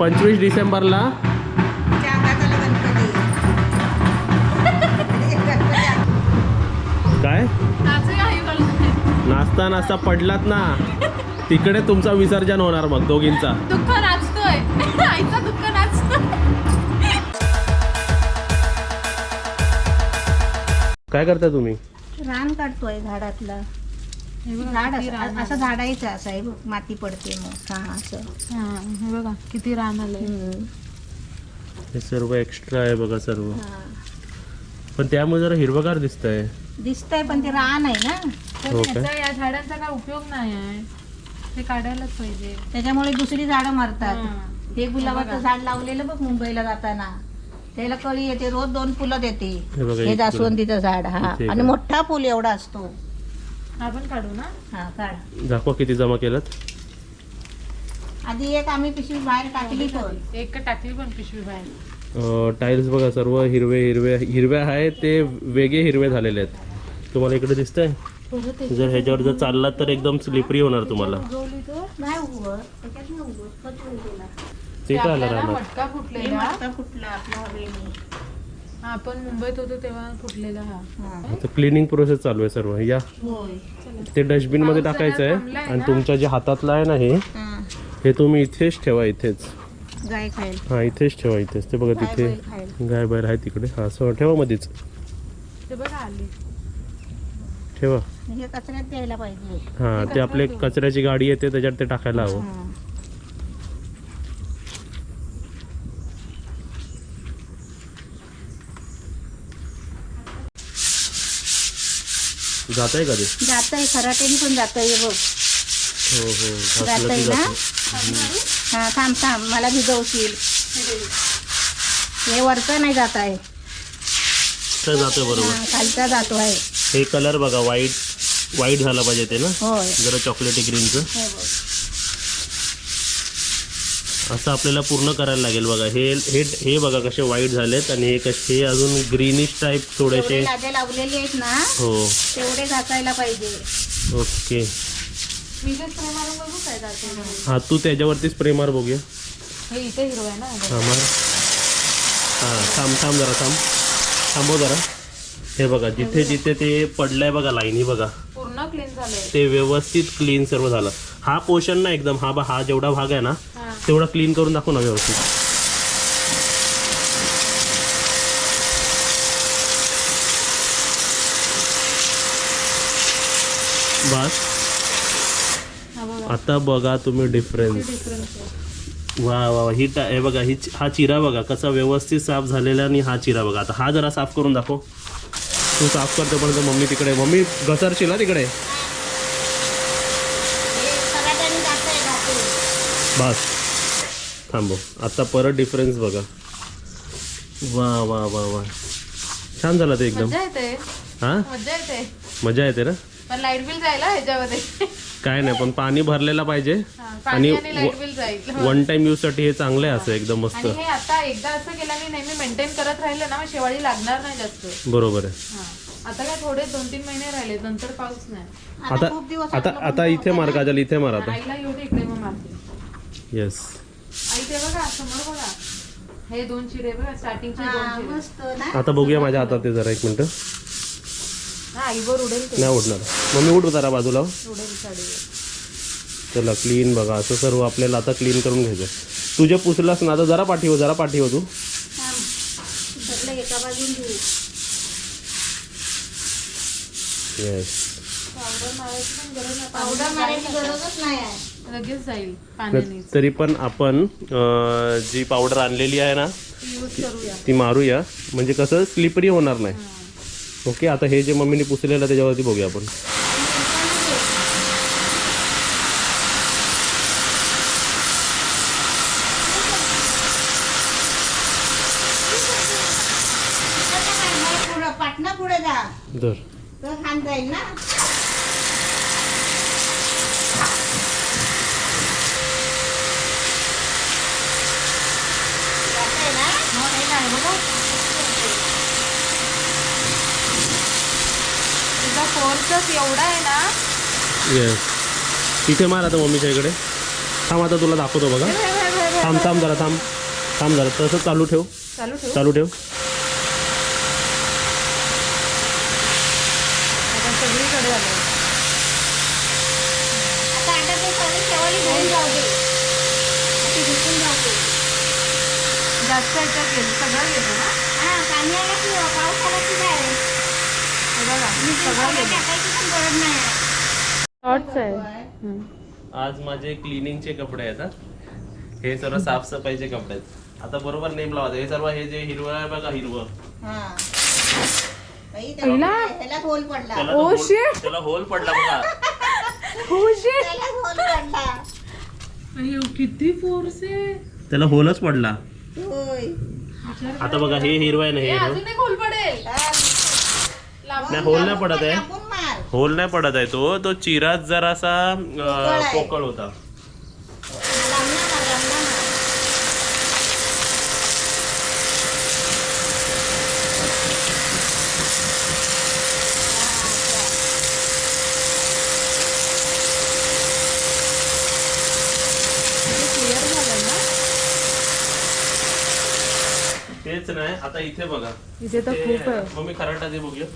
पंचवीस डिसेंबरला. काय. नाचता नाचता पडलात ना. तिकडे तुमचा विसर्जन होणार मग दोघींचा. दुःख नाचतोय. आईचा दुःख नाचतोय. काय करता तुम्ही? रान काढतोय झाडातलं. झाड असं आलंय. झाडायचं असं आहे. बघ, माती पडते मग हा असं? हा, हे बघा किती रान आलंय. हम्म. हे सर्व एक्स्ट्रा आहे बघा सर्व. हा. पण त्यामुळे जरा हिरवगार दिसतंय. दिसतंय पण ते रान आहे ना? पण हो या झाडांचा काय उपयोग नाही आहे. ते काढायलाच पाहिजे. त्याच्यामुळे दुसरी झाडं मारतात. हा. गुलाबाचं. झाड लावलेलं बघ मुंबईला जाताना. त्याला कळी येते रोज दोन फुलं देते. हे बघा, हे एक जास्वंदीचं झाड हा. इथे एक आणि आहे. मोठा फुल एवढा असतो. आपण काढू ना. हा काढ. दाखवा किती जमा केलं आधी एक आम्ही पिशवी बाहेर टाकली पण. एक टाकली पण पिशवी बाहेर. टाईल्स बघा सर्व हिरवे हिरवे हिरवे आहेत ते वेगळे हिरवे झालेले आहेत. तुम्हाला इकडे दिसतंय? जर ह्याच्यावर जर चाललात तर एकदम स्लिपरी होणार तुम्हाला. उगवली तर नाही उगवत. त्याच्यात नाही उगवत. कट होईल त्याला. ते काय आलं आपल्याला राहणार मटका हे फुटलेला मटका फुटला आपल्या हवेने. आपण मुंबईत होतो तेव्हा फुटलेला हा. हा. तर क्लिनिंग प्रोसेस चालू आहे सर्व. या. होय. ते डस्टबिनमध्ये टाकायचं आहे आणि ना? तुमच्या जे हातातलं आहे ना हे हा. हे तुम्ही इथेच ठेवा इथेच. हा इथेच ठेवा इथेच. ते बघा तिथे गाय बाहेर आहे तिकडे. हा सो ठेवा मध्येच ते बघा आली. ठेवा. हे कचऱ्यात द्यायला पाहिजे. हा ते आपले कचऱ्याची गाडी येते त्याच्यात ते टाकायला हवं. जात आहे का ते? जातंय खराटेने पण जातंय हे बघ. हो हो घातलं जातंय की ना? जातं. हा थांब थांब मला भिजवशील. हे वरचं नाही जात आहे. तर जातोय बरोबर. हा, खालचा जातो आहे. हे कलर बघा व्हाईट व्हाईट झाला पाहिजे ते ना? होय. जरा चॉकलेटी ग्रीनचं. हे बघ. असं आपल्याला पूर्ण करायला लागेल बघा. हे हे हे बघा कसे व्हाईट झालेत आणि हे कसे हे अजून ग्रीनिश टाईप थोडेसे. लावलेले आहेत ना हो. तेवढे घासायला पाहिजे. ओके. हा तू त्याच्यावरती स्प्रे मार बघूया. हे हा मार. हा थांब थांब जरा थांब. थांबव जरा. हे बघा जिथे जिथे ते पडलंय बघा लाईन ही बघा. पूर्ण क्लीन झालंय. ते व्यवस्थित क्लीन सर्व झालं. हा पोर्शन ना एकदम. हा बा- हा जेवढा भाग आहे ना तेवढा क्लीन करून दाखव ना व्यवस्थित. बस. आता बघा तुम्ही डिफरन्स वा वा. ही टा हे बघा ही हा चिरा बघा कसा व्यवस्थित साफ झालेला आणि हा चिरा बघा. आता हा जरा साफ करून दाखव. तू साफ करतो पण मम्मी तिकडे मम्मी घसरशील ना तिकडे. बस. थांबव. आता परत डिफरन्स बघा. वा वा वा वा. छान झालं ते एकदम. मजा येते. हा? मजा येते. मजा येते ना? पण लाइट बिल जायला ह्याच्यामध्ये. काय नाही पण पाणी भरलेला पाहिजे. पाणी आणि आणि लाइट बिल जाईल. वन टाइम यूजसाठी हे चांगलं आहे असं एकदम मस्त. आणि हे आता एकदा असं केल्याने नेहमी मेंटेन करत राहिलं ना मग शेवाळी लागणार नाही जास्त. बरोबर आहे. हा. आता काय थोडे दोन तीन महिने राहिले नंतर पाऊस नाही. आता आता आता इथे मार काजल इथे मार आता. आईला येऊ दे इकडे मग मारते. येस आई ते बघा समोर बघा. हे दोन चिरे बघा स्टार्टिंगचे हा, दोन चिरे मस्त ना. आता बघूया माझ्या हातात ते जरा एक मिनिट. हा आईवर उडेल ते. नाही उठणार मम्मी उठ जरा बाजूला. उडेल चला क्लीन बघा. असं सर्व आपल्याला आता क्लीन करून घ्यायचं. तुझ्या पुसलास ना आता जरा पाठीव जरा पाठीव तू. थांब. सगळं एका बाजून घेऊ. येस पावडर मारायची पण गरज नाही. पावडर मारायची गरजच नाही आहे. लगेच जाईल पाण्याने तरी पण आपण अं, जी पावडर आणलेली आहे ना यूज करूया. ती मारूया. म्हणजे कसं स्लिपरी होणार नाही. ओके आता हे जे मम्मीने पुसलेलं त्याच्यावरती बघूया आपण पुढं पाटणा पुढे जा धर तर खान जाईल ना जातंय ना? हो, हे नाही बघा तुझा फोर्सच एवढा आहे ना येस इथे मार आता मम्मीच्या इकडे. थांब आता तुला दाखवतो बघा. थांब थांब जरा थांब. थांब जरा. तसं चालू ठेव. चालू ठेव. चालू ठेव. आपण सगळीकडे आलो आता आता ते सगळी शेवाळी घेऊन जाऊ दे. ती विकून जाऊ दे. जास्त सगळं गेलं ना? हा पाणी आलं की पाऊस आला की काय बघा सगळं टाकायची पण गरज नाही शॉर्ट्स आहे. आज माझे क्लिनिंगचे कपडे आहेत हा. हे सर्व साफसफाईचे कपडे आहेत. आता बरोबर नेम लावा. हे सर्व हे जे हिरवं आहे बघा हिरवं. हा. बाई, त्याला होल पडला. त्याला Oh, होल- shit. त्याला होल पडला बघा. त्याला होल पडला. किती फोर्स आहे. त्याला होलच पडला. होय. आता बघा हे हिरवं आहे ना हे हिरवं? अजून एक होल पडेल. हा, नाही होल नाही पडत आहे. होल नाही पडत आहे तो. तो चिराच जरासा पोकळ होता. तेच नाही आता इथे बघा. इथे तर खूप आहे. मग मी खराटा दे बघूया.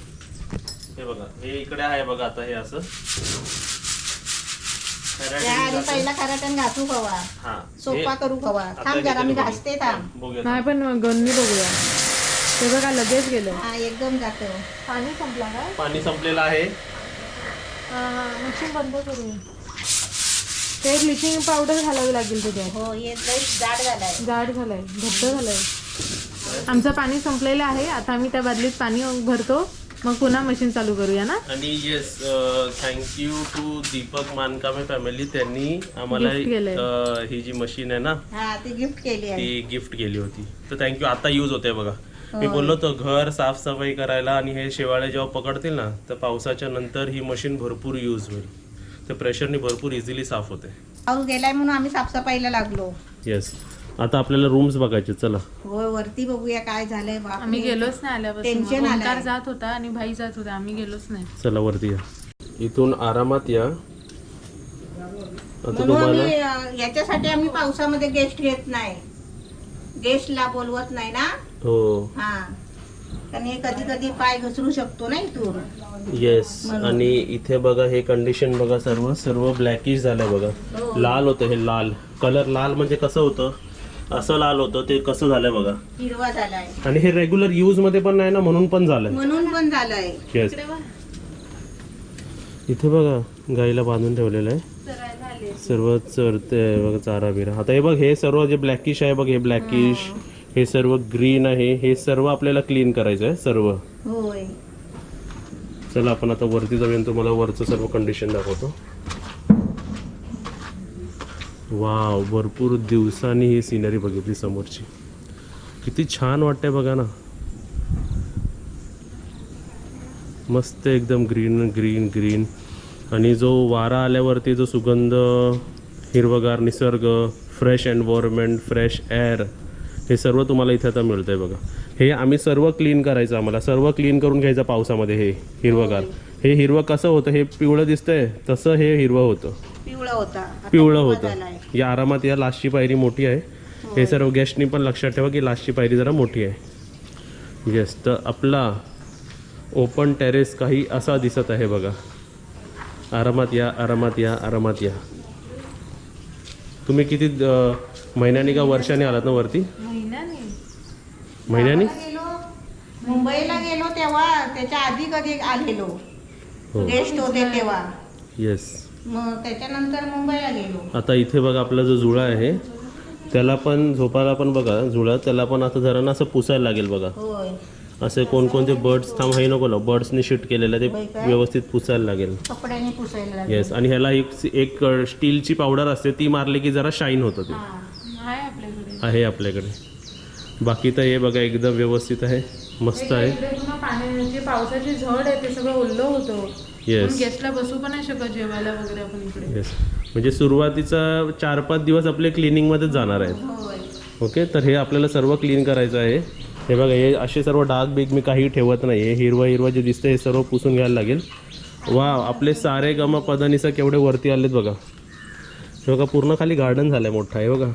हे बघा हे इकडे आहे बघा आता हे असं. त्या आधी. पहिला कराटन घासू हा सोपा करू आता थांब हे जरा मी. घासते थांब. बघूया. नाही पण गन्नी बघूया. ते बघा लगेच गेलं. हा एकदम जातो. पाणी संपला का? पाणी संपलेलं आहे. हा हा मशीन बंद करूया ते ब्लिचिंग पावडर घालावी लागेल त्याच्यात हो हे लई जाड झालाय. जाड झालाय घट्ट झालाय. आमचं पाणी संपलेलं आहे. आता आम्ही त्या बादलीत पाणी भरतो. मग पुन्हा मशीन चालू करूया ना? आणि yes thank you to Deepak Mankame family त्यांनी आम्हाला Gift केलंय. अं, ही जी मशीन आहे ना हा ती गिफ्ट केली आहे. ती गिफ्ट केली होती. तर थँक्यू आता यूज होते बघा. मी. बोललो तो घर साफसफाई करायला आणि हे शेवाळे जेव्हा पकडतील ना तर पावसाच्या नंतर ही मशीन भरपूर यूज होईल. तर प्रेशरनी भरपूर इझिली साफ होते. पाऊस गेलाय म्हणून आम्ही साफसफाईला लागलो. येस आता आपल्याला रूम्स बघायचे चला. होय वरती बघूया काय झालंय बापरे. आम्ही गेलोच नाही Tension आल्यापासून आलंय. ओंकार जात होता आणि भाई जात होता आम्ही गेलोच नाही. चला वरती या. इथून आरामात या. आता म्हणून तुम्हाला आम्ही अं, याच्यासाठी आम्ही पावसामध्ये गेस्ट घेत नाही. गेस्टला बोलवत नाही ना? हो. हा. कारण हे कधी कधी पाय घसरू शकतो ना इथून. येस. आणि इथे बघा हे कंडिशन बघा सर्व. सर्व ब्लॅकिश झालंय बघा. हो. लाल होतं हे लाल. कलर लाल म्हणजे कसं होतं? असं लाल होतं ते कसं झालंय बघा. हिरवा झालाय. आणि हे रेग्युलर यूजमध्ये पण नाही ना म्हणून पण झालंय. म्हणून पण झालंय. येस इथे बघा गाईला बांधून ठेवलेलं आहे. सर्व चरते बघा चारा बिरा आता हे बघ हे सर्व जे ब्लॅकिश आहे बघ हे ब्लॅकिश हे. सर्व ग्रीन आहे हे सर्व आपल्याला क्लीन करायचं आहे सर्व. होय. चला आपण आता वरती जाऊया आणि तुम्हाला वरचं सर्व कंडिशन दाखवतो. वाव भरपूर दिवसांनी ही सिनरी बघितली समोरची. किती छान वाटते बघा ना. मस्त एकदम ग्रीन ग्रीन ग्रीन आणि जो वारा आल्यावरती जो सुगंध हिरवगार निसर्ग फ्रेश एन्व्हायरमेंट फ्रेश एअर हे सर्व तुम्हाला इथे आता मिळतंय बघा. हे आम्ही सर्व क्लीन करायचं आम्हाला. सर्व क्लीन करून घ्यायचं पावसामध्ये हे हिरवगार. हे हिरवं कसं होतं? हे पिवळं दिसतंय. तसं हे हिरवं होतं. पिवळा होता. आता पिवळं हिरवा होतं. झालाय. या आरामात या लास्टची पायरी मोठी आहे. हे सर्व गेस्टनी पण लक्षात ठेवा की लास्टची पायरी जरा मोठी आहे. येस तर आपला ओपन टेरेस काही असा दिसत आहे बघा. आरामात या आरामात या आरामात या. तुम्ही किती अं, महिन्यानी का वर्षाने आलात ना वरती? महिन्याने. महिन्यानी? गेलो. मुंबईला गेलो तेव्हा त्याच्या आधी कधी आलेलो. हो. गेस्ट होते तेव्हा. येस मग त्याच्यानंतर मुंबईला गेलो आता इथे बघा आपला जो जुळा आहे त्याला पण झोपायला पण बघा जुळा त्याला पण आता जरा ना असं पुसायला लागेल बघा होय असे कोणकोणते बर्ड्स थांब हे नको ना बर्ड्सनी शूट केलेलं ते? व्यवस्थित पुसायला लागेल कपड्याने पुसायला लागलो. येस आणि ह्याला एक एक स्टीलची पावडर असते ती मारली की जरा शाईन होतं ते आहे आपल्याकडे आहे आपल्याकडे बाकी तर हे बघा एकदम व्यवस्थित आहे मस्त आहे इकडे पावसाची झड आहे ते सगळं ओल्लं होतं येस गेस्टला बसू पण नाही शकत जेवायला वगैरे आपण इकडे. येस म्हणजे सुरुवातीचा चार पाच दिवस आपले क्लिनिंगमध्येच जाणार आहेत. होय. ओके तर हे आपल्याला सर्व क्लीन करायचं आहे. हे बघा हे असे सर्व डाग बिग मी काही ठेवत नाही. हे हिरवं हिरवं जे दिसतं हे सर्व पुसून घ्यायला लागेल. वा आपले सारे गम पदनिसा केवढे वरती आलेत बघा. हे बघा पूर्ण खाली गार्डन झालंय मोठा. आहे बघा.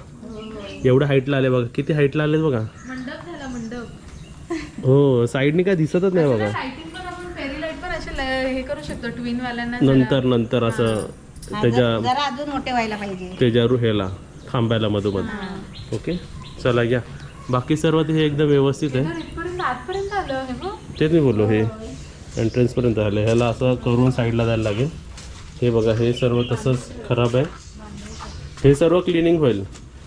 एवढ्या हाईटला आले बघा. किती हाईटला आले बघा. मंडप झाला मंडप. हो साईडनी काय दिसतच नाही बघा लाइटिंग पण आपण फेरी लाइट पण असे ल- हे करू शकतो ट्विन वाल्यांना नंतर नंतर असं त्याच्या जरा अजून मोठे व्हायला पाहिजे. त्याच्या ह्याला खांब्याला मधोमध. ओके? चला या बाकी सर्व ते हे एकदम व्यवस्थित आहे. तर इथपर्यंत आतपर्यंत आलं हे बघ. तेच मी बोललो हे एंट्रन्सपर्यंत आलं. ह्याला असं करून साईडला जायला लागेल. हे बघा हे सर्व तसंच खराब आहे. हे सर्व क्लिनिंग होईल.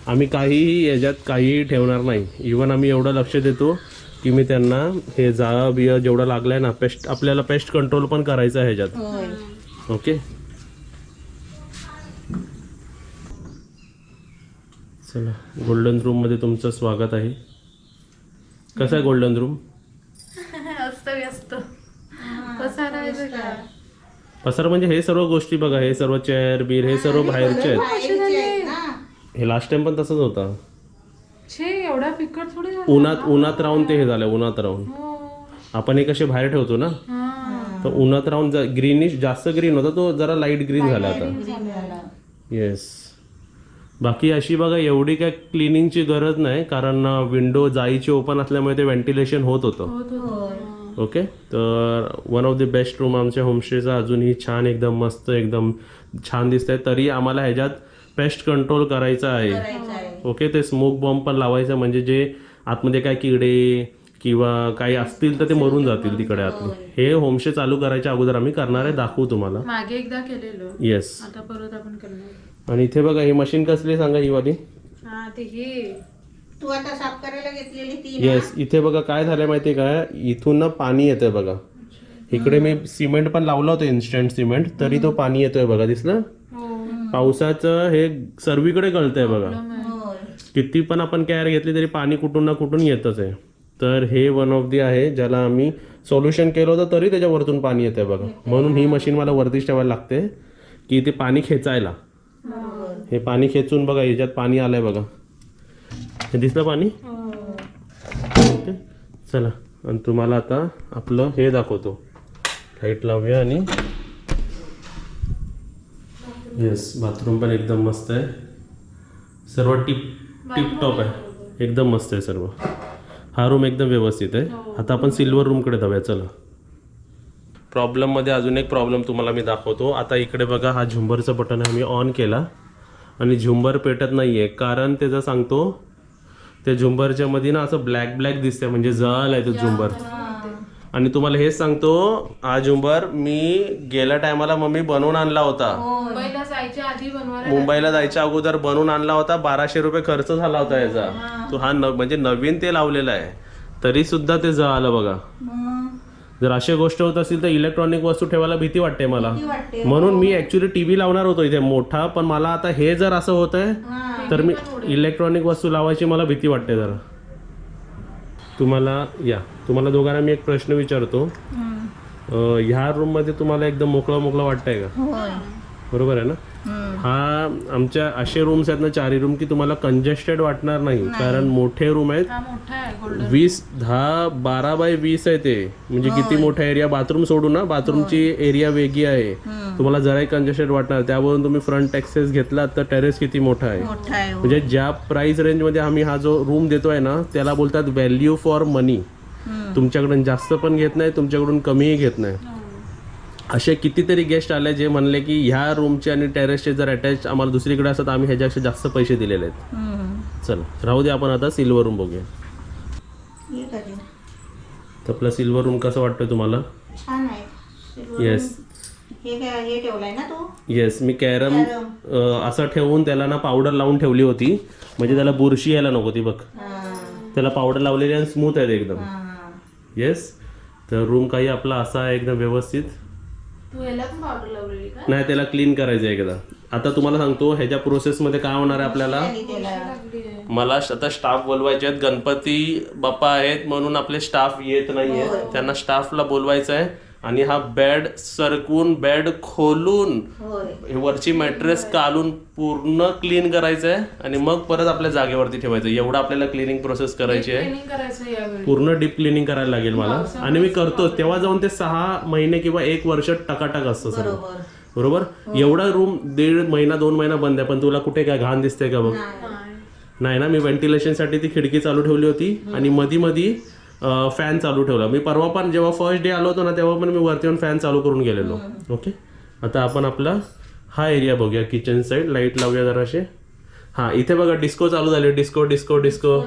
आम्ही काहीही याच्यात काहीही ठेवणार नाही. इवन आम्ही एवढं लक्ष देतो की मी त्यांना हे जाळं बिळं जेवढं लागलं आहे ना पेस्ट आपल्याला पेस्ट कंट्रोल पण करायचं आहे ह्याच्यात. होय. ओके चला गोल्डन रूममध्ये तुमचं स्वागत आहे. कसं आहे गोल्डन रूम पसार म्हणजे हे सर्व गोष्टी बघा हे सर्व चेअर बीर हे सर्व बाहेरचे आहेत. हे लास्ट टाइम पण तसंच होता. छे एवढा फिकट उन्हात उन्हात राहून ते हे झालं उन्हात राहून. आपण हे कसे बाहेर ठेवतो ना? तर उन्हात राहून ग्रीनिश जास्त ग्रीन होता तो जरा लाइट ग्रीन झाला आता. येस बाकी अशी बघा एवढी काय क्लिनिंगची गरज नाही कारण विंडो जाईची ओपन असल्यामुळे ते व्हेंटिलेशन होत होतं. ओके तर one of the best room आमच्या होमस्टेचा अजूनही छान एकदम मस्त एकदम छान दिसत आहे तरी आम्हाला ह्याच्यात पेस्ट कंट्रोल करायचा आहे. करायचं आहे. ओके ते स्मोक बॉम्ब पण लावायचं म्हणजे जे आतमध्ये काय किडे किंवा काही असतील तर ते मरून जातील तिकडे आतमध्ये. हे होमस्टे चालू करायच्या अगोदर आम्ही करणार आहे दाखवू तुम्हाला. मागे एकदा केलेलं. येस आता परत आपण करणार. आणि इथे बघा ही मशीन कसली आहे सांगा ही वाली हा ते हे. तू आता साफ करायला घेतलेली ती ना? येस इथे बघा काय झालंय माहितीये का? इथून ना पाणी येतंय बघा. इकडे मी सिमेंट पण लावलं होतं इन्स्टंट सिमेंट. तरी तो पाणी येतोय बघा दिसलं? हो पावसाचं हे सर्वीकडे गळतंय बघा. किती पण आपण केअर घेतली तरी पाणी कुठून ना कुठून येतच आहे. तर हे वन ऑफ दी आहे ज्याला आम्ही सोल्युशन केलं होतं तरी त्याच्या वरतून पाणी येतंय बघा. म्हणून ही मशीन मला वरतीच ठेवायला लागते की ते पाणी खेचायला. हे पाणी खेचून बघा याच्यात पाणी आलंय बघा. हे दिसलं पाणी? ओके. चला आणि तुम्हाला आता आपलं हे दाखवतो. लाइट लावूया आणि येस बाथरूम पण एकदम मस्त आहे. सर्व टिप टिप टॉप आहे. एकदम मस्त आहे सर्व. हा रूम एकदम व्यवस्थित आहे. आता आपण सिल्वर रूमकडे जाऊया. चला. प्रॉब्लेममध्ये अजून एक प्रॉब्लेम तुम्हाला मी दाखवतो. आता इकडे बघा हा झुंबरचं बटन आहे. मी ऑन केला. आणि झुंबर पेटत नाही आहे कारण त्याचं सांगतो त्या झुंबरच्या मध्ये ना असं ब्लॅक ब्लॅक दिसतंय. म्हणजे जळ आहे तो झुंबर. आणि तुम्हाला हेच सांगतो हा झुंबर मी गेल्या टायमाला मम्मी बनवून आणला होता. मुंबईला जायच्या आधी बनवायला मुंबईला जायच्या अगोदर बनवून आणला होता बाराशे रुपये खर्च झाला होता याचा. तो हा न म्हणजे नवीन ते लावलेला आहे. तरी सुद्धा ते जळालं बघा. जर अशी गोष्ट होत असेल तर इलेक्ट्रॉनिक वस्तू ठेवायला भीती वाटते मला. वाटते म्हणून मी ऍक्च्युली टीव्ही लावणार होतो इथे मोठा पण मला आता हे जर असं होत आहे हा. तर मी इलेक्ट्रॉनिक वस्तू लावायची मला भीती वाटते जरा. तुम्हाला या. तुम्हाला दोघांना मी एक प्रश्न विचारतो. अं, ह्या रूममध्ये तुम्हाला एकदम मोकळा मोकळा वाटतंय का? होय. बरोबर आहे ना. हा आमच्या असे रूम्स आहेत ना चारही रूम की तुम्हाला कंजेस्टेड वाटणार नाही. कारण मोठे रूम आहेत. हा मोठा आहे गोल्डन वीस दहा बारा बाय वीस आहे ते. म्हणजे किती मोठा एरिया बाथरूम सोडू ना. बाथरूमची एरिया वेगळी आहे. तुम्हाला जराही कंजेस्टेड वाटणार. त्यावरून तुम्ही फ्रंट ॲक्सेस घेतला तर टेरेस किती मोठा आहे? मोठा आहे. म्हणजे ज्या प्राइस रेंजमध्ये आम्ही हा जो रूम देतोय ना त्याला बोलतात व्हॅल्यू फॉर मनी. तुमच्याकडून जास्त पण घेत नाही तुमच्याकडून कमीही घेत नाही. असे कितीतरी गेस्ट आले जे म्हणले की ह्या रूमचे आणि टेरेसचे जर अटॅच आम्हाला दुसरीकडे असतात आम्ही ह्याच्यापेक्षा जास्त पैसे दिलेले आहेत. चल राहू दे आपण आता सिल्वर रूम बघूया. हे? तर आपला सिल्वर रूम कसं वाटतं तुम्हाला? येस हे हे येस मी कॅरम असं ठेवून त्याला ना पावडर लावून ठेवली होती. म्हणजे त्याला बुरशी यायला नको ती बघ. हा. त्याला पावडर लावलेली आणि स्मूथ आहे ते एकदम. हा. येस तर रूम काही आपला असा आहे एकदम व्यवस्थित. तू याला पण पावडर लावलेली का? नाही त्याला क्लीन करायचं आहे एकदा. आता तुम्हाला सांगतो ह्याच्या प्रोसेसमध्ये काय होणार आहे आपल्याला? मला आता स्टाफ बोलवायचे आहेत. गणपती बाप्पा आहेत म्हणून आपले स्टाफ येत नाहीये त्यांना स्टाफला बोलवायचं आहे आणि हा बेड सरकवून बेड खोलून होय. हे वरची मॅट्रेस काढून पूर्ण क्लीन करायचं आहे आणि मग परत आपल्या जागेवरती ठेवायचं. एवढं आपल्याला क्लिनिंग प्रोसेस करायची आहे. पूर्ण डीप क्लिनिंग करायला लागेल मला. आणि मी करतो तेव्हा जाऊन ते सहा महिने किंवा एक वर्ष टकाटक असतं सगळं. बरोबर. बरोबर? एवढा रूम दीड महिना दोन महिना बंद आहे. पण तुला कुठे काय घाण दिसते का बघ? नाही. नाही. ना मी व्हेंटिलेशनसाठी ती खिडकी चालू ठेवली होती. आणि मधी मधी फॅन चालू ठेवला. मी परवा पण जेव्हा फर्स्ट डे आलो होतो ना तेव्हा पण मी वरती येऊन फॅन चालू करून गेलेलो. ओके आता आपण आपला हा एरिया बघूया किचन साईड लाइट लावूया जराशे. हा इथे बघा डिस्को चालू झाली. डिस्को डिस्को डिस्को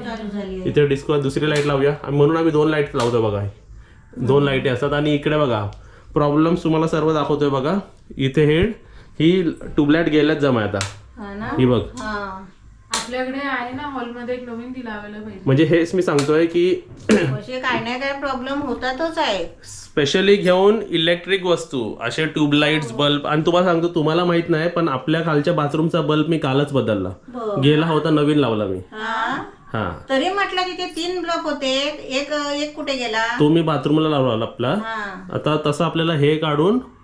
इथे डिस्को दुसरी लाइट लावूया. आणि म्हणून आम्ही दोन लाइट लावतो बघा. दोन लाईटी असतात. आणि इकडे बघा प्रॉब्लेम्स तुम्हाला सर्व दाखवतोय बघा. इथे हे ही ट्यूबलाईट गेल्याच जमा आता. हा बघ. आपल्याकडे आहे ना हॉलमध्ये एक नवीन ती लावायला पाहिजे. म्हणजे हेच मी सांगतोय की असे काय नाही काय प्रॉब्लेम होतातच आहे. स्पेशली घेऊन इलेक्ट्रिक वस्तू असे ट्यूबलाईट्स बल्ब. आणि तुम्हाला सांगतो तुम्हाला माहीत नाही पण आपल्या खालच्या बाथरूमचा बल्ब मी कालच बदलला. गेला होता नवीन लावला मी. हा? हा. तरी म्हटलं तिथे तीन ब्लॉक होते एक एक कुठे गेला? तो मी बाथरूमला लावला आपला. हा. आता तसं आपल्याला हे काढून हा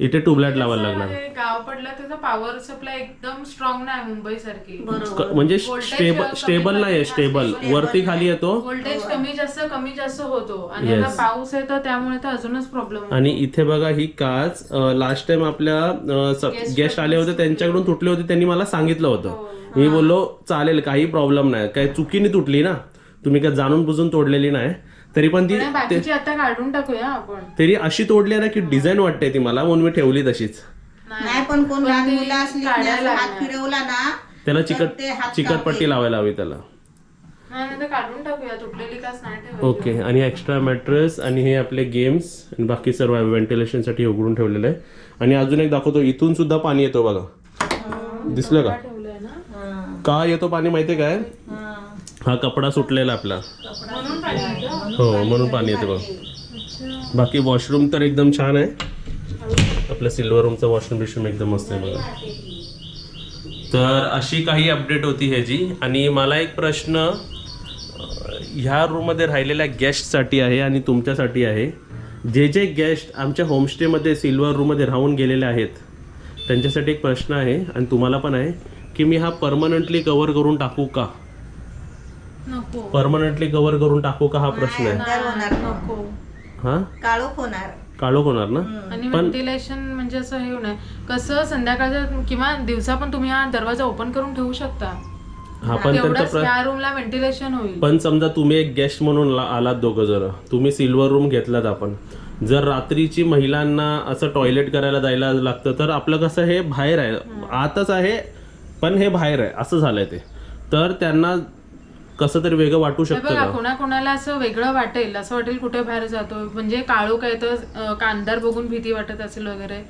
इथे ट्यूबलाईट लावायला लागणार. गाव पडलं त्याचा पॉवर सप्लाय एकदम स्ट्रॉंग नाही मुंबई सारखी. क- म्हणजे स्टेबल स्टेबल नाही आहे स्टेबल वरती खाली येतो. व्होल्टेज कमी जास्त कमी जास्त होतो. आणि आता पाऊस आहे तर त्यामुळे तर अजूनच प्रॉब्लेम आणि इथे बघा ही काच लास्ट टाइम आपल्या गेस्ट आले होते त्यांच्याकडून तुटले होते त्यांनी मला सांगितलं होतं. मी बोललो चालेल काही प्रॉब्लेम नाही. काय चुकीने तुटली ना. तुम्ही काय जाणून बुजून तोडलेली नाही. तरी पण ती बाकीची आता काढून टाकूया आपण. तरी अशी तोडली ना की डिझाईन वाटते ती मला म्हणून मी ठेवली तशीच. नाही. पण कोण लहान मुलं असली की असं हात फिरवला ना त्याला तर चिकट ते हात चिकटपट्टी लावायला हवी त्याला. नाही नाही तर काढून टाकूया तुटलेली काच नाही ठेवायची. ओके आणि एक्स्ट्रा मॅट्रेस आणि हे आपले गेम्स आणि बाकी सर्व व्हेंटिलेशनसाठी उघडून ठेवलेलं आहे. आणि अजून एक दाखवतो इथून सुद्धा पाणी येतो बघा. दिसलं का? ठेवलंय ना. हा, का येतो पाणी माहितीये काय? हा. हा कपडा सुटलेला आपला. हो म्हणून पाणी येते बघ. बाकी वॉशरूम तर एकदम छान आहे. आपल्या सिल्वर रूमचं वॉशरूम बिशरूम एकदम मस्त आहे बघा. तर अशी काही अपडेट होती ह्याची. आणि मला एक प्रश्न ह्या रूममध्ये राहिलेल्या गेस्टसाठी आहे आणि तुमच्यासाठी आहे. जे जे गेस्ट आमच्या होमस्टेमध्ये सिल्वर रूममध्ये राहून गेलेले आहेत त्यांच्यासाठी एक प्रश्न आहे आणि तुम्हाला पण आहे की मी हा परमनंटली कवर करून टाकू का? नको. परमनंटली कवर करून टाकू का हा प्रश्न आहे? अंधार होणार नको. हा? काळोख होणार. काळोख होणार ना? आणि व्हेंटिलेशन म्हणजे असं हे होणार. कसं संध्याकाळचं किंवा दिवसा पण तुम्ही हा दरवाजा ओपन करून ठेवू शकता. हा पण त्यांचा तेवढंच प्र या रूमला व्हेंटिलेशन होईल. पण समजा तुम्ही एक गेस्ट म्हणून ला- आलात दोघं जण. तुम्ही सिल्वर रूम घेतलात आपण. जर रात्रीची महिलांना असं टॉयलेट करायला जायला लागतं तर आपलं कसं हे बाहेर आहे. आतच आहे पण हे बाहेर आहे. असं झालंय ते. तर त्यांना कसं तरी वेगळं वाटू हे शकतं बघा का कोणाकोणाला असं वेगळं वाटेल असं वाटेल कुठे बाहेर जातो. म्हणजे काळोख आहे तर कांदार बघून भीती वाटत असेल वगैरे.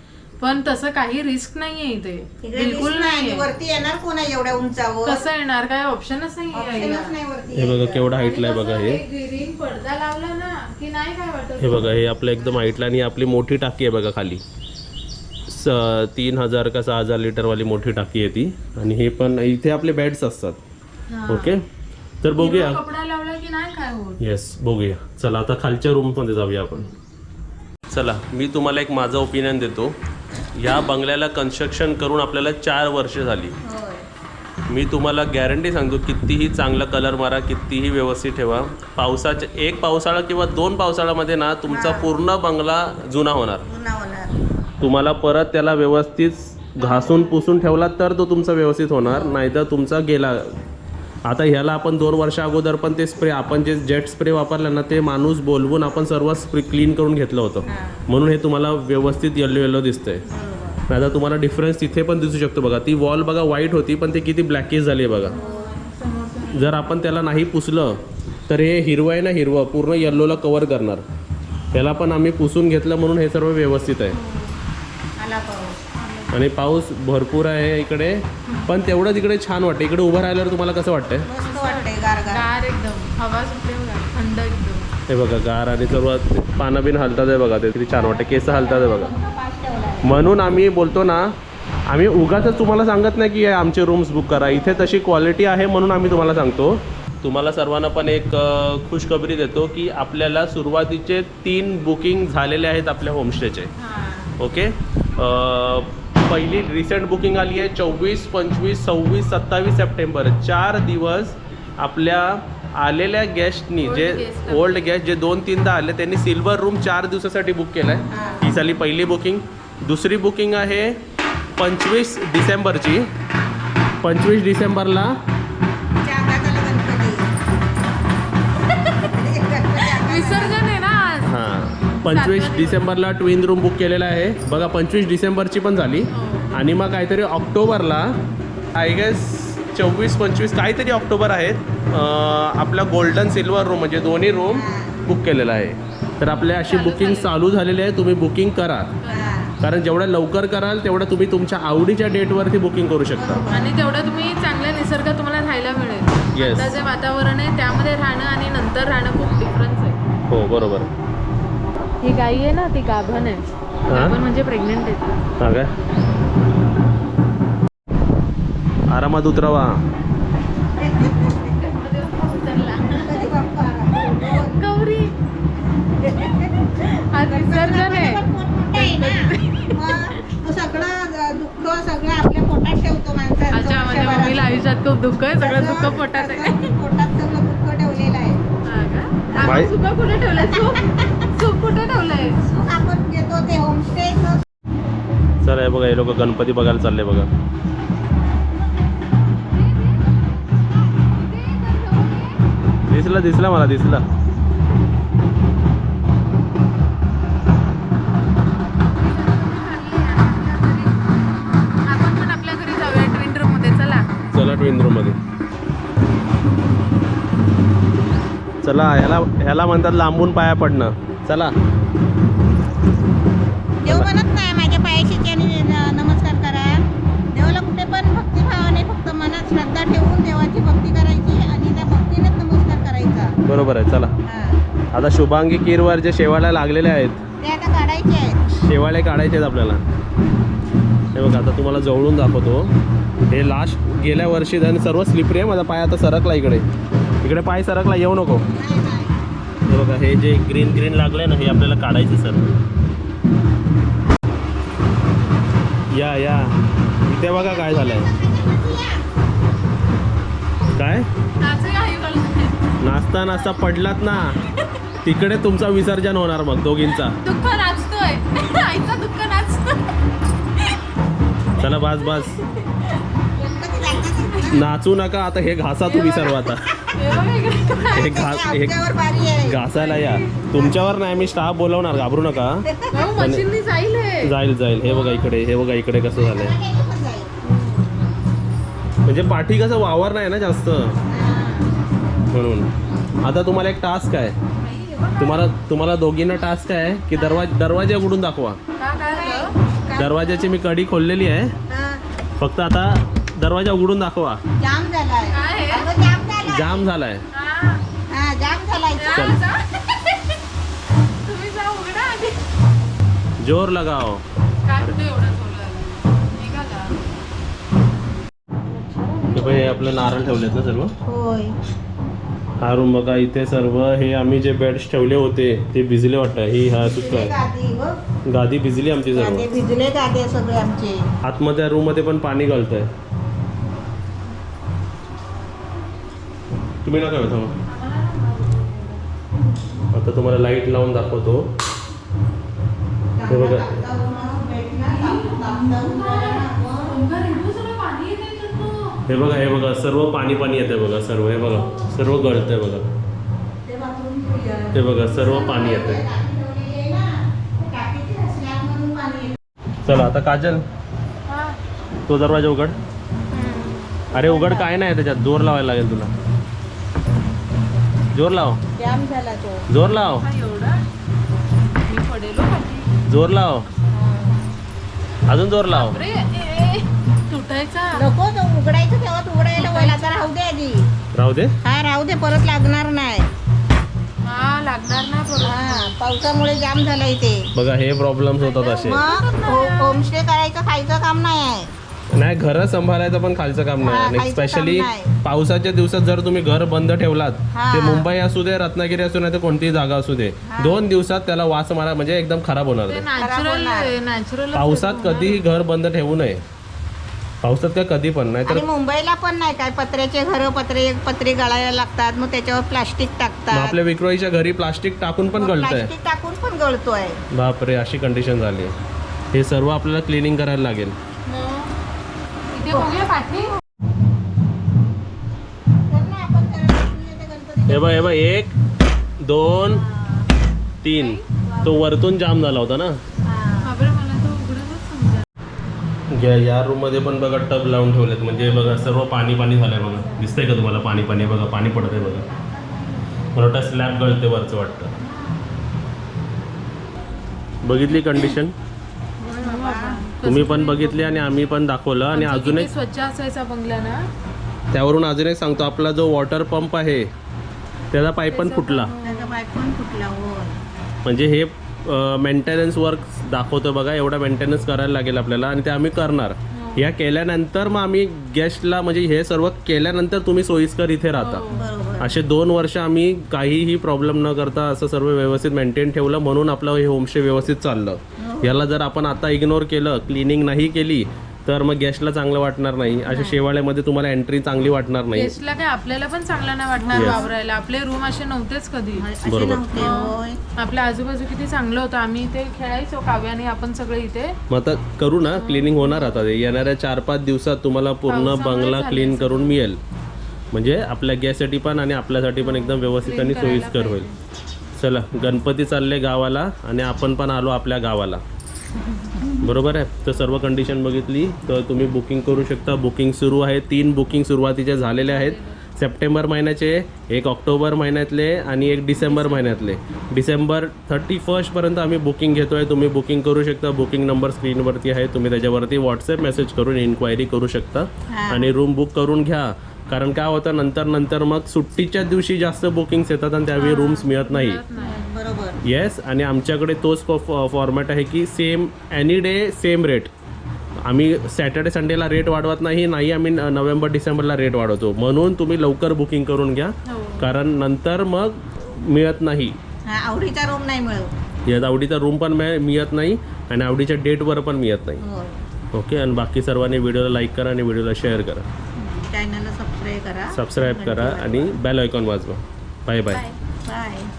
पण तसं काही रिस्क नाहीये इथे. बिलकुल दिसत नाही नाहीये. वरती येणार कोण आहे एवढ्या उंचावर? कसं येणार? काय ऑप्शनच नाही Optionच नाही वरती हे बघा केवढा हाईटला आहे बघा हे. ग्रीन पडदा लावला ना की नाही काय वाटत हे बघा हे आपलं एकदम हाईटला आणि आपली मोठी टाकी आहे बघा खाली. स तीन हजार का सहा हजार लिटरवाली मोठी टाकी आहे ती. आणि हे पण इथे आपले बेड्स असतात. ओके? तर बघूया. कपडा लावला की नाही काय होत? येस बघूया. चला आता खालच्या रूममध्ये जाऊया आपण. चला मी तुम्हाला एक माझं ओपिनियन देतो. या बंगल्याला कन्स्ट्रक्शन करून आपल्याला चार वर्ष झाली. मी तुम्हाला गॅरंटी सांगतो कितीही चांगला कलर मारा कितीही व्यवस्थित ठेवा. पावसाच्या एक पावसाळा किंवा दोन पावसाळ्यामध्ये ना तुमचा पूर्ण बंगला जुना होणार. तुम्हाला परत त्याला व्यवस्थित घासून पुसून ठेवला तर तो तुमचा व्यवस्थित होणार. नाहीतर तुमचा गेला आता ह्याला आपण दोन वर्षा अगोदर पण ते स्प्रे आपण जे जेट स्प्रे वापरला ना ते माणूस बोलवून आपण सर्व स्प्रे क्लीन करून घेतलं होतं. म्हणून हे तुम्हाला व्यवस्थित येलो येलो दिसतंय. आता तुम्हाला डिफरन्स तिथे पण दिसू शकतो बघा. ती वॉल बघा व्हाईट होती पण ते किती ब्लॅकिश झाली आहे बघा. जर आपण त्याला नाही पुसलं तर हे हिरवं आहे ना हिरवं पूर्ण येल्लोला कवर करणार. त्याला पण आम्ही पुसून घेतलं म्हणून हे सर्व व्यवस्थित आहे. आणि पाऊस भरपूर आहे इकडे. पण तेवढं तिकडे छान वाटतं. इकडे उभं राहिल्यावर तुम्हाला कसं वाटतंय? मस्त वाटतंय गार गार गार एकदम. हवा सुटते बघा. थंड एकदम. हे बघा गार आणि सर्व पानं बिन हलतात आहे बघा. ते किती छान वाटतं केस हलतात आहे बघा. म्हणून आम्ही बोलतो ना आम्ही उगाच तुम्हाला सांगत नाही की हे आमचे रूम्स बुक करा. इथे तशी क्वालिटी आहे म्हणून आम्ही तुम्हाला सांगतो. तुम्हाला सर्वांना पण एक अ, खुशखबरी देतो की आपल्याला सुरुवातीचे तीन बुकिंग झालेले आहेत आपल्या होमस्टेचे. ओके? अ, पहिली रिसेंट बुकिंग आली आहे चोवीस पंचवीस सव्वीस सत्तावीस सप्टेंबर. चार दिवस आपल्या आलेल्या गेस्टनी जे. ओल्ड गेस्ट जे दोन तीनदा आले त्यांनी सिल्वर रूम चार दिवसासाठी बुक केलं आहे ही झाली पहिली बुकिंग दुसरी बुकिंग आहे पंचवीस डिसेंबरची. पंचवीस डिसेंबरला पंचवीस डिसेंबरला ट्विन रूम बुक केलेला आहे. बघा पंचवीस डिसेंबरची पण झाली. आणि मग काहीतरी ऑक्टोबरला आय गेस चोवीस पंचवीस काहीतरी ऑक्टोबर आहेत आपला गोल्डन सिल्वर रूम म्हणजे दोन्ही रूम बुक केलेला आहे. तर आपल्या अशी बुकिंग चालू झालेली आहे तुम्ही बुकिंग करा. कारण जेवढं लवकर कराल तेवढं तुम्ही तुमच्या आवडीच्या डेटवरती बुकिंग करू शकता. आणि तेवढं तुम्ही चांगल्या निसर्गात तुम्हाला राहायला मिळेल. जे वातावरण आहे त्यामध्ये राहणं आणि नंतर राहणं खूप डिफरन्स आहे. हो बरोबर. ही गाई आहे ना ती गाभण आहे? गाभण म्हणजे प्रेग्नेंट आहे. हा काय? आरामात उतरवा. गौरी. आज विसर्जन आहे. तो सगळं दुःख सगळं आपल्या पोटात ठेवतो माणसाचं अच्छा माझ्या. मम्मीला आयुष्यात खूप दुःख आहे. सगळं दुःख पोटात आहे. पोटात सगळं दुःख ठेवलेलं आहे. सुका कुठे ठेवलंय सूप सूप कुठे ठेवलंय? सुख आपण घेतो ते होमस्टे सर हे बघा हे लोक गणपती बघायला चालले बघा. दिसला दिसला मला दिसला. आपण पण आपल्या घरी जाऊया ट्विन रूममध्ये. चला. चला ट्विन रूममध्ये. चला ह्याला ह्याला म्हणतात लांबून पाया पडणं. चला. देव म्हणत नाही माझ्या पायाशी त्याने नमस्कार करा. देवाला कुठे पण भक्तिभावाने फक्त मनात श्रद्धा ठेवून देवाची भक्ती करायची आणि त्या भक्तीनेच नमस्कार करायचा. बरोबर आहे चला. आता शुभांगी कीरवर जे शेवाळ्या लागलेले आहेत ते आता काढायचे आहेत. शेवाळे काढायचे आहेत आपल्याला. हे बघा आता तुम्हाला जवळून दाखवतो. हे लास्ट गेल्या वर्षी आणि सर्व स्लिपरी आहे माझा पाय आता सरकला इकडे. इकडे पाय सरकला येऊ नको. हे बघा हे जे ग्रीन ग्रीन लागलंय ना हे आपल्याला काढायचं सर या या. इथे बघा काय झालंय. काय. नाचता नाचता पडलात ना. तिकडे तुमचं विसर्जन होणार मग दोघींचा. चला बस बस. नाचू नका आता हे घासा तुम्ही सर्व आता. हे. हे घास हे घासायला या. तुमच्यावर नाही मी स्टाफ बोलवणार घाबरू नका. जाईल. जाईल जाईल. हे बघा इकडे हे बघा इकडे कसं झालंय. म्हणजे पाठी कसं वावर नाही ना जास्त? म्हणून. आता तुम्हाला एक टास्क आहे. तुम्हाला तुम्हाला दोघींना टास्क आहे की दरवाज दरवाजे उघडून दाखवा. का काय? झालं? दरवाजाची मी कडी खोललेली आहे. हा. फक्त आता दरवाजा उघडून दाखवा. जाम झालाय. हा. हा जाम चल. तुम्ही जा उघडा आधी. जोर लगाव. काय कुठे एवढं सोडलं निघाला. हे बघ, हे आपले नारळ ठेवलेत ना सर्व? होय. हा रूम बघा इथे सर्व हे आम्ही जे बेड्स ठेवले होते ते भिजले वाटतं. ही हा सुद्धा भिजले आहे. गादी व गादी भिजली आमची सर्व. गादे भिजले गादे सगळे आमचे. आतमध्ये रूममध्ये पण पाणी गळतंय तुम्ही नका येऊ थांबा. आता तुम्हाला लाइट लावून दाखवतो. हे बघा. हे बघा हे बघा सर्व पाणी पाणी येते बघा सर्व हे बघा सर्व गळतंय बघा. हे बघा सर्व पाणी येतंय. चला आता काजल तो दरवाजा उघड. अरे उघड काय नाही त्याच्यात जोर लावायला लागेल तुला. जोर लाव. झाला तो. जोर लाव. हा, एवढा? मी पडेलो खाली. जोर लाव. अजून जोर लाव. अरे ए, ए, तुटायचा. नको तो उघडायचं तेव्हा उघडायला होईल. आता राहू दे आधी. राहू दे. हा राहू दे परत लागणार नाही. हा लागणार ना परत. हा पावसामुळे जाम झालंय ते. बघा हे प्रॉब्लेम्स होतात असे. मग हो- होमस्टे करायचं खायचं काम नाही आहे. नाही घर सांभाळायचं पण खालचं काम नाही. आणि स्पेशली. पावसाच्या दिवसात जर तुम्ही घर बंद ठेवलात. ते मुंबई असू दे रत्नागिरी असू नाही तर कोणतीही जागा असू दे दोन दिवसात त्याला वास मारा म्हणजे एकदम खराब होणार पावसात कधीही घर बंद ठेवू नये. पावसात काय कधी पण नाही तर मुंबईला पण नाही काय पत्र्याचे घर पत्रे पत्रे गळायला लागतात मग त्याच्यावर प्लास्टिक टाकतात. आपल्या विक्रोळीच्या घरी प्लास्टिक टाकून पण गळतंय. प्लास्टिक टाकून पण गळतोय. बापरे अशी कंडिशन झाली. हे सर्व आपल्याला क्लिनिंग करायला लागेल. बघूया पाठी. हे बघ हे बघ एक दोन तीन. तो वरतून जाम झाला होता ना? समजा. या रूममध्ये पण बघा टब लावून ठेवलेत. म्हणजे बघा सर्व पाणी पाणी झालंय बघा. दिसतंय का तुम्हाला पाणी पाणी? बघा पाणी पडतंय बघा. मला वाटतं स्लॅब गळते वरचं वाटतं. बघितली कंडिशन तुम्ही पण बघितली आणि आम्ही पण दाखवलं आणि अजून एक स्वच्छ असायचा बंगला ना त्यावरून अजून एक सांगतो आपला जो वॉटर पंप आहे त्याचा पाईप पण फुटला. त्याचा बाईक पण फुटला हो. म्हणजे हे मेंटेनन्स वर्क दाखवतो बघा एवढा मेंटेनन्स करायला लागेल आपल्याला आणि ते आम्ही करणार. या केल्यानंतर मग आम्ही गेस्टला म्हणजे हे सर्व केल्यानंतर तुम्ही सोयीस्कर इथे राहता. बरोबर. असे दोन वर्ष आम्ही काहीही प्रॉब्लेम न करता असं सर्व व्यवस्थित मेंटेन ठेवलं म्हणून आपलं हे होमस्टे व्यवस्थित चाललं. याला जर आपण आता इग्नोर केलं क्लिनिंग नाही केली तर मग गेस्टला चांगलं वाटणार नाही. अशा शेवाळ्यामध्ये तुम्हाला एंट्री चांगली वाटणार नाही. गेस्टला काय आपल्याला पण चांगला नाही वाटणार Yes. वावरायला. आपले रूम असे नव्हतेच कधी. असे बरोबर. नव्हते होय आपल्या आजूबाजू किती चांगलं होतं. आम्ही इथे खेळायचो काव्याने आपण सगळे इथे. मग आता करू ना क्लिनिंग होणार आता. ते. येणाऱ्या चार पाच दिवसात तुम्हाला पूर्ण पावसामुळे बंगला झालंय क्लीन करून मिळेल. म्हणजे आपल्या गॅससाठी पण आणि आपल्यासाठी पण एकदम व्यवस्थित Clean आणि करायला सोयीस्कर होईल. चला गणपती चालले गावाला आणि आपण पण आलो आपल्या गावाला. बरोबर आहे. तर सर्व कंडिशन बघितली तर तुम्ही बुकिंग करू शकता. बुकिंग सुरू आहे. तीन बुकिंग सुरुवातीचे झालेले आहेत. सप्टेंबर महिन्याचे एक ऑक्टोबर महिन्यातले आणि एक डिसेंबर महिन्यातले. डिसेंबर थर्टी फर्स्टपर्यंत आम्ही बुकिंग घेतो आहे तुम्ही बुकिंग करू शकता. बुकिंग नंबर स्क्रीनवरती आहे. तुम्ही त्याच्यावरती व्हॉट्सअप मेसेज करून इन्क्वायरी करू शकता. आणि रूम बुक करून घ्या. कारण काय होतं नंतर नंतर मग सुट्टीच्या दिवशी जास्त बुकिंग्स येतात आणि त्यावेळी रूम्स मिळत नाही. बरोबर. येस आणि आमच्याकडे तोच फॉर्मॅट आहे की same any day same rate आम्ही सॅटर्डे संडेला रेट वाढवत नाही नाही आम्ही नोव्हेंबर डिसेंबरला रेट वाढवतो. म्हणून तुम्ही लवकर बुकिंग करून घ्या. हो. कारण नंतर मग मिळत नाही. आवडीचा रूम नाही मिळत. यात आवडीचा रूम पण मिळ- मिळत नाही आणि आवडीच्या डेटवर पण मिळत नाही. ओके आणि बाकी सर्वांनी व्हिडिओला लाईक करा आणि व्हिडिओला शेअर करा. चॅनलला सबस्क्राईब करा. सबस्क्राईब करा आणि बेल आयकॉन वाजवा. Bye bye bye